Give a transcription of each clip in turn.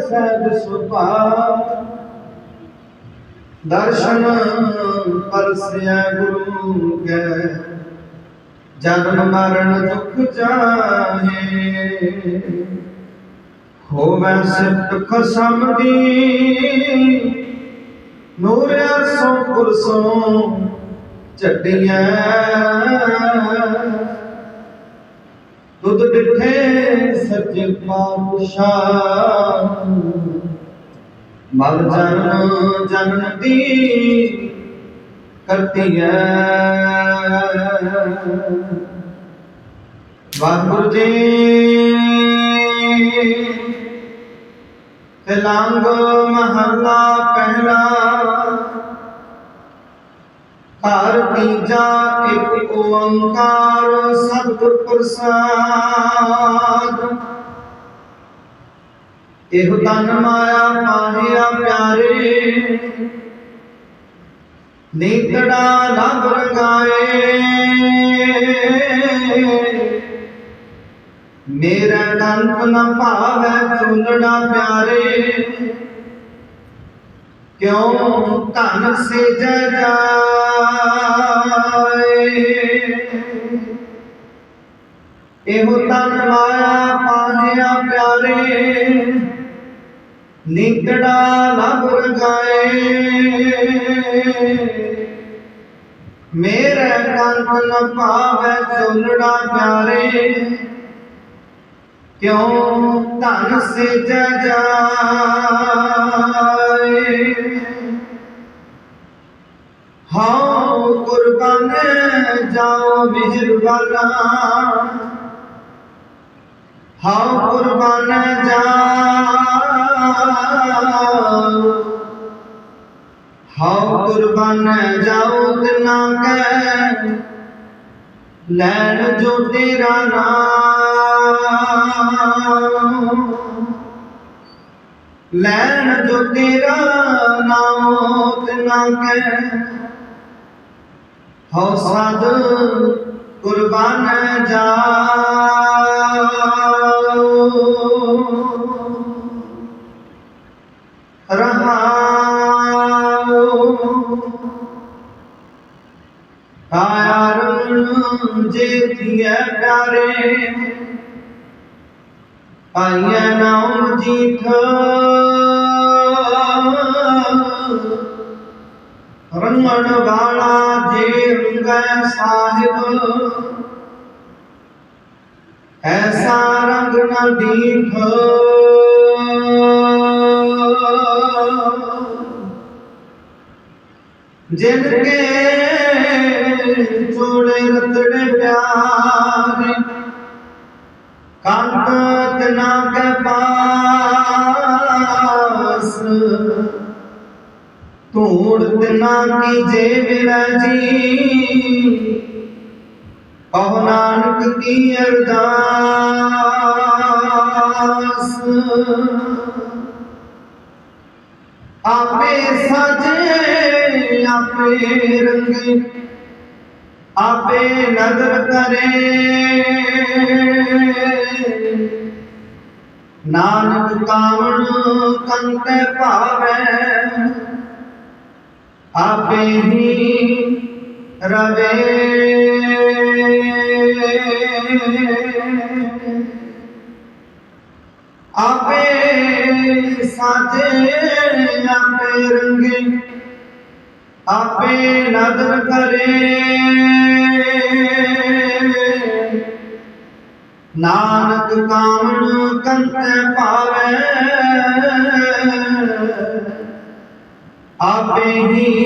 ਸਹਿਜ ਸੁਭਾਅ। ਦਰਸ਼ਨ ਪਰਸਿਆ ਗੁਰੂ ਕੈ, ਜਨਮ ਮਰਨ ਦੁਖ ਜਾਹੇ ਹੋਵੇ ਸਿਫਤ ਖਸਮ ਦੀ ਨੂਰ ਅਰਸੋਂ ਪੁਰਸੋਂ ਝੱਡੀਆਂ ਤੁਧ ਡਿਠੇ ਸੱਚੇ ਪਾਤਸ਼ਾਹ ਮਲ ਜਨਮ ਜਨਮ ਦੀ ਕਰਤੀ ਹੈ ਵਾਹਿਗੁਰੂ ਜੀ ਤਿਲੰਗ ਮਹੱਲਾ ਪਹਿਲਾ ਘਰ ਤੀਜਾ ਇੱਕ ਓੰਕਾਰ, ਸਤਿਗੁਰ ਪ੍ਰਸਾਦ। ਇਹ ਤਨ ਮਾਇਆ ਪਾਹਿਆ ਪਿਆਰੇ। ਨੀਤੜਾ ਲਭ ਰਗਾਏ। ਮੇਰਾ ਕੰਤ ਨਾ ਭਾਵੈ ਚੁੰਨੜਾ ਪਿਆਰੇ। ਕਿਉ ਧਨ ਸੇ ਜੈ? ਇਹੋ ਤਨ ਮਾਇਆ ਪਾਹਿਆ ਪਿਆਰੇ ਨਿਕੜਾ ਲਭ ਰਗਾਏ ਮੇਰੇ ਕੰਤ ਨ ਭਾਵੈ ਚੁੰਨੜਾ ਪਿਆਰੇ, ਕਿਉ ਧਨ ਸੇ ਜੈ ਜਾਏ? ਹਾਂ, ਕੁਰਬਾਨ ਜਾਓ ਮਿਹਰਬਾਨਾ ਹਾਂ, ਕੁਰਬਾਨ ਜਾਓ ਹਾਂ, ਕੁਰਬਾਨ ਜਾਓ ਤਿਨਾ ਕੈ ਲੈਣ ਜੋ ਤੇਰਾ ਨਾਮ। ਲੈਣ ਜੋ ਤੇਰਾ ਨਾਮ ਤਿਨਾ ਕੈ ਹਉ ਕੁਰਬਾਨ ਜਾਓ। ਰਹਾਉ ਕਾਇਆ ਰਣ ਜੇਤੀਐ ਪਿਆਰੇ। ਪਾਈਐ ਨਾਮ ਜੀਠ ਰੰਗਣ ਵਾਲਾ ਜੇ ਸਾਹਿਬ। ਐਸਾ ਰੰਗ ਨਾ ਦੀਠ ਜਿਨ ਕੇ ਜੋੜੇ ਰਤੜੇ ਪਿਆਰੇ ਕੰਤ ਤਨਾ ਕੇ ਪਾਸ। ਧੂੜ ਨਾ ਕੀ ਜੇ? ਵਿਰਾਜੀ ਕਹੋ ਨਾਨਕ ਕੀ ਅਰਦਾਸ? ਆਪੇ ਸਜੇ, ਆਪੇ ਰੰਗੇ, ਆਪੇ ਨਜ਼ਰ ਕਰੇ ਨਾਨਕ ਕਾਵਣ ਕੰਤੇ ਭਾਵੈ ਆਪੇ ਹੀ ਰਵੇ। ਆਪੇ ਸਾਜੇ ਆਪੇ ਰੰਗੇ, ਆਪੇ ਨਦਰ ਕਰੇ। ਨਾਨਕ ਕਾਮਣ ਕੰਤ ਪਾਵੇ ਆਪੇ ਹੀ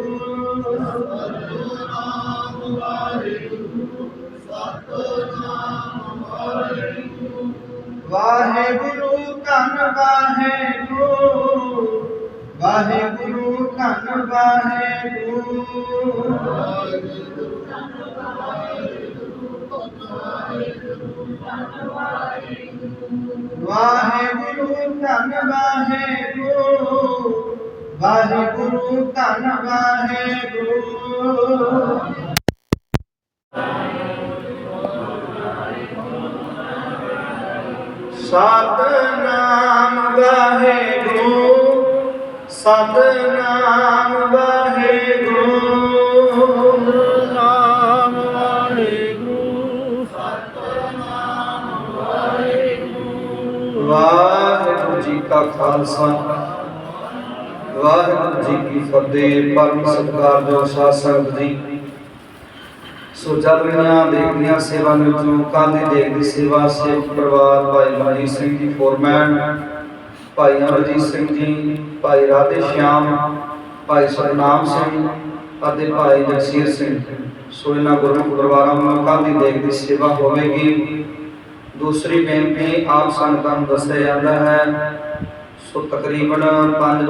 ਧੰਨ ਵਾਹਿਗੁਰੂ ਵਾਹਿਗੁਰੂ ਧੰਨ ਵਾਹਿਗੁਰੂ ਵਾਹਿਗੁਰੂ ਧੰਨ ਵਾਹਿਗੁਰੂ ਵਾਹਿਗੁਰੂ ਧੰਨ ਵਾਹਿਗੁਰੂ ਸਤਨਾਮ ਵਾਹਿਗੁਰੂ ਸਤਨਾਮ ਵਾਹਿਗੁਰੂ ਸਤਨਾਮ ਵਾਹਿਗੁਰੂ ਵਾਹਿਗੁਰੂ ਜੀ ਕਾ ਖਾਲਸਾ ਵਾਹਿਗੁਰੂ ਜੀ ਕੀ ਫਤਿਹ। ਪਰਮ ਸਤਿਕਾਰਯੋਗ ਸਾਧ ਸੰਗਤ ਜੀ ਸੋ ਚੱਲ ਰਹੀਆਂ ਦੇਖਦੀਆਂ ਸੇਵਾ ਵਿੱਚੋਂ ਕਾਂਦੀ ਦੇਖਦੀ ਸੇਵਾ ਸੇਵਕ ਪਰਿਵਾਰ ਭਾਈ ਮਨੀ ਸਿੰਘ ਜੀ ਫੋਰਮੈਨ ਭਾਈ ਅਮਰਜੀਤ ਸਿੰਘ ਜੀ, ਭਾਈ ਰਾਧੇ ਸ਼ਿਆਮ, ਭਾਈ ਸਤਨਾਮ ਸਿੰਘ ਅਤੇ ਭਾਈ ਜਗਸੀਰ ਸਿੰਘ। ਸੋ ਇਹਨਾਂ ਗੁਰੂ ਪਰਿਵਾਰਾਂ ਵੱਲੋਂ ਕਾਂਦੀ ਦੇਖ ਦੀ ਸੇਵਾ ਹੋਵੇਗੀ। ਦੂਸਰੀ ਬੇਨਤੀ ਆਪ ਸੰਗਤਾਂ ਨੂੰ ਦੱਸਿਆ ਜਾਂਦਾ ਹੈ, ਸੋ ਤਕਰੀਬਨ 5